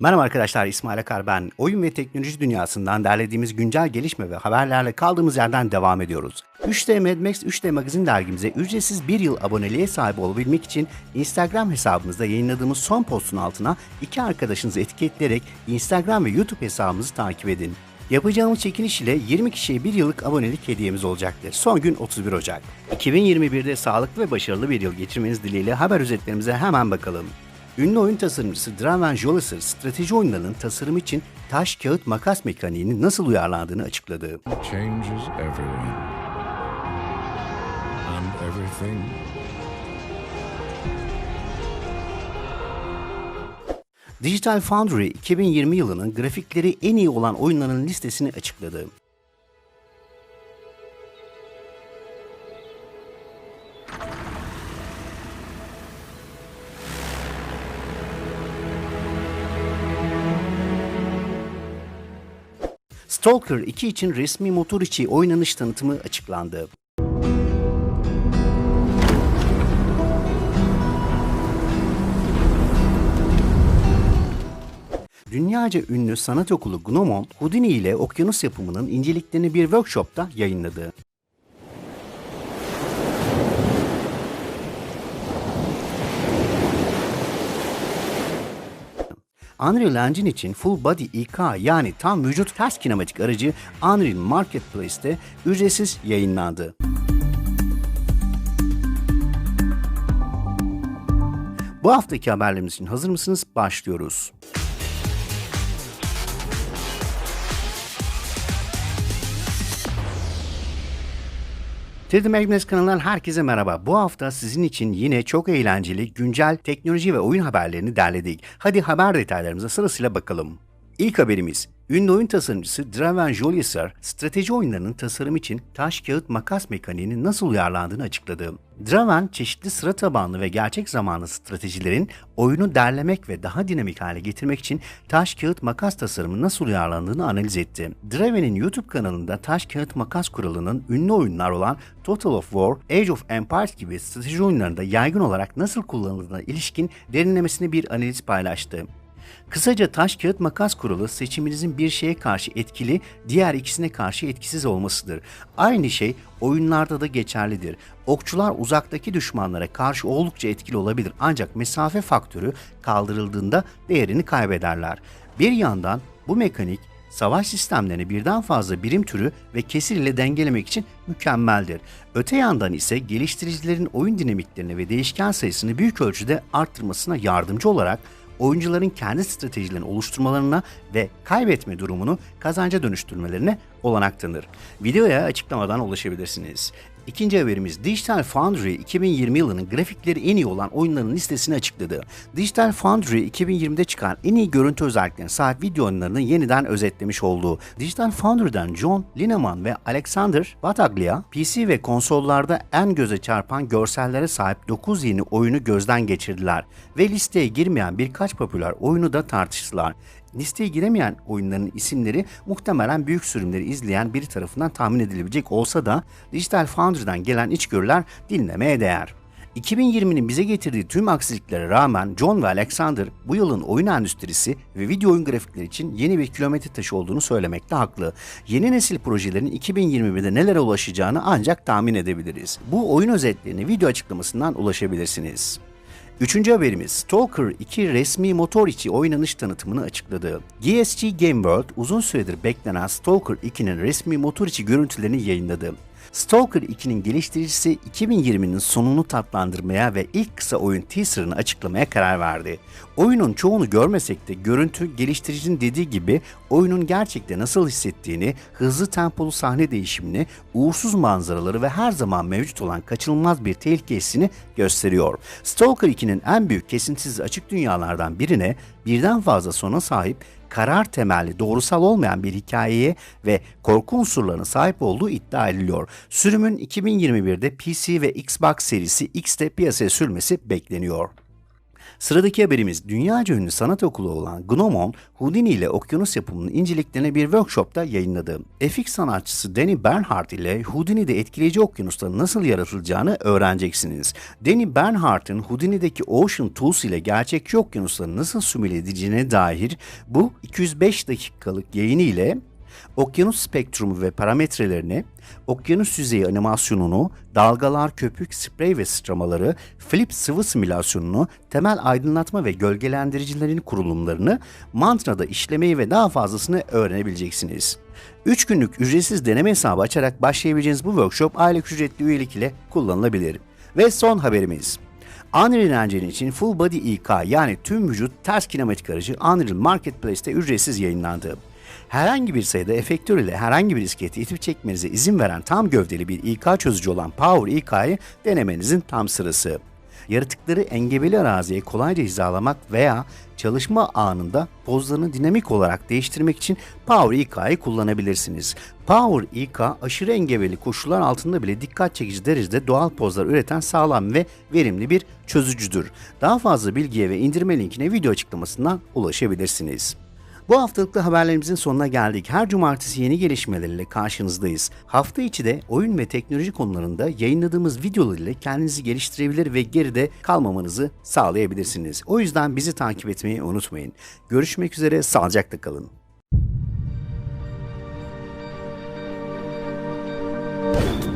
Merhaba arkadaşlar İsmail Akar ben. Oyun ve teknoloji dünyasından derlediğimiz güncel gelişme ve haberlerle kaldığımız yerden devam ediyoruz. 3D Mad Max 3D Magazin dergimize ücretsiz bir yıl aboneliğe sahip olabilmek için Instagram hesabımızda yayınladığımız son postun altına iki arkadaşınızı etiketleyerek Instagram ve YouTube hesabımızı takip edin. Yapacağımız çekiliş ile 20 kişiye bir yıllık abonelik hediyemiz olacaktır. Son gün 31 Ocak. 2021'de sağlıklı ve başarılı bir yıl geçirmeniz dileğiyle haber özetlerimize hemen bakalım. Ünlü oyun tasarımcısı Draven Jolisser strateji oyunlarının tasarım için taş kağıt makas mekaniğinin nasıl uyarlandığını açıkladı. changes everyone and everything. Digital Foundry 2020 yılının grafikleri en iyi olan oyunların listesini açıkladı. Stalker 2 için resmi motor içi oynanış tanıtımı açıklandı. Dünyaca ünlü sanat okulu Gnomon, Houdini ile okyanus yapımının inceliklerini bir workshopta yayınladı. Unreal Engine için Full Body İK yani tam vücut ters kinematik aracı Unreal Marketplace'te ücretsiz yayınlandı. Bu haftaki haberlerimiz için hazır mısınız? Başlıyoruz. 3D Magnets kanalından herkese merhaba. Bu hafta sizin için yine çok eğlenceli, güncel teknoloji ve oyun haberlerini derledik. Hadi haber detaylarımıza sırasıyla bakalım. İlk haberimiz, ünlü oyun tasarımcısı Draven Jolisar, strateji oyunlarının tasarım için taş kağıt makas mekaniğinin nasıl uyarlandığını açıkladı. Draven, çeşitli sıra tabanlı ve gerçek zamanlı stratejilerin oyunu derlemek ve daha dinamik hale getirmek için taş kağıt makas tasarımı nasıl uyarlandığını analiz etti. Draven'in YouTube kanalında taş kağıt makas kuralının ünlü oyunlar olan Total of War, Age of Empires gibi strateji oyunlarında yaygın olarak nasıl kullanıldığına ilişkin derinlemesine bir analiz paylaştı. Kısaca taş kağıt makas kuralı seçiminizin bir şeye karşı etkili, diğer ikisine karşı etkisiz olmasıdır. Aynı şey oyunlarda da geçerlidir. Okçular uzaktaki düşmanlara karşı oldukça etkili olabilir ancak mesafe faktörü kaldırıldığında değerini kaybederler. Bir yandan bu mekanik savaş sistemlerini birden fazla birim türü ve kesir ile dengelemek için mükemmeldir. Öte yandan ise geliştiricilerin oyun dinamiklerini ve değişken sayısını büyük ölçüde arttırmasına yardımcı olarak oyuncuların kendi stratejilerini oluşturmalarına ve kaybetme durumunu kazanca dönüştürmelerine olanak tanır. Videoya açıklamadan ulaşabilirsiniz. İkinci haberimiz Digital Foundry 2020 yılının grafikleri en iyi olan oyunların listesini açıkladı. Digital Foundry 2020'de çıkan en iyi görüntü özelliklerine sahip video oyunlarını yeniden özetlemiş olduğu Digital Foundry'den John Lineman ve Alexander Battaglia PC ve konsollarda en göze çarpan görsellere sahip 9 yeni oyunu gözden geçirdiler ve listeye girmeyen birkaç popüler oyunu da tartıştılar. Listeye giremeyen oyunların isimleri muhtemelen büyük sürümleri izleyen biri tarafından tahmin edilebilecek olsa da Digital Foundry'den gelen içgörüler dinlemeye değer. 2020'nin bize getirdiği tüm aksiliklere rağmen John ve Alexander bu yılın oyun endüstrisi ve video oyun grafikleri için yeni bir kilometre taşı olduğunu söylemekte haklı. Yeni nesil projelerin 2021'de nelere ulaşacağını ancak tahmin edebiliriz. Bu oyun özetlerini video açıklamasından ulaşabilirsiniz. Üçüncü haberimiz Stalker 2 resmi motor içi oynanış tanıtımını açıkladı. GSG Game World uzun süredir beklenen Stalker 2'nin resmi motor içi görüntülerini yayınladı. Stalker 2'nin geliştiricisi 2020'nin sonunu tatlandırmaya ve ilk kısa oyun teaserını açıklamaya karar verdi. Oyunun çoğunu görmesek de görüntü geliştiricinin dediği gibi oyunun gerçekte nasıl hissettiğini, hızlı tempolu sahne değişimini, uğursuz manzaraları ve her zaman mevcut olan kaçınılmaz bir tehlikesini gösteriyor. Stalker 2'nin en büyük kesintisiz açık dünyalardan birine birden fazla sona sahip karar temelli doğrusal olmayan bir hikayeye ve korku unsurlarına sahip olduğu iddia ediliyor. Sürümün 2021'de PC ve Xbox serisi X'te piyasaya sürmesi bekleniyor. Sıradaki haberimiz dünyaca ünlü sanat okulu olan Gnomon, Houdini ile okyanus yapımının inceliklerini bir workshopta yayınladı. FX sanatçısı Danny Bernhardt ile Houdini'de etkileyici okyanusların nasıl yaratılacağını öğreneceksiniz. Danny Bernhardt'ın Houdini'deki Ocean Tools ile gerçekçi okyanusların nasıl simüle edileceğine dair bu 205 dakikalık yayını ile okyanus spektrumu ve parametrelerini, okyanus yüzeyi animasyonunu, dalgalar, köpük, sprey ve sıçramaları, flip sıvı simülasyonunu, temel aydınlatma ve gölgelendiricilerin kurulumlarını, mantrada işlemeyi ve daha fazlasını öğrenebileceksiniz. 3 günlük ücretsiz deneme hesabı açarak başlayabileceğiniz bu workshop aylık ücretli üyelik ile kullanılabilir. Ve son haberimiz. Unreal Engine için Full Body İK yani tüm vücut ters kinematik aracı Unreal Marketplace'te ücretsiz yayınlandı. Herhangi bir sayıda efektör ile herhangi bir iskeleti itip çekmenize izin veren tam gövdeli bir İK çözücü olan Power İK'yı denemenizin tam sırası. Yaratıkları engebeli araziye kolayca hizalamak veya çalışma anında pozlarını dinamik olarak değiştirmek için Power İK'yı kullanabilirsiniz. Power İK aşırı engebeli koşullar altında bile dikkat çekici derecede doğal pozlar üreten sağlam ve verimli bir çözücüdür. Daha fazla bilgiye ve indirme linkine video açıklamasından ulaşabilirsiniz. Bu haftalıklı haberlerimizin sonuna geldik. Her cumartesi yeni gelişmelerle karşınızdayız. Hafta içi de oyun ve teknoloji konularında yayınladığımız videolar ile kendinizi geliştirebilir ve geride kalmamanızı sağlayabilirsiniz. O yüzden bizi takip etmeyi unutmayın. Görüşmek üzere, sağlıcakla kalın. you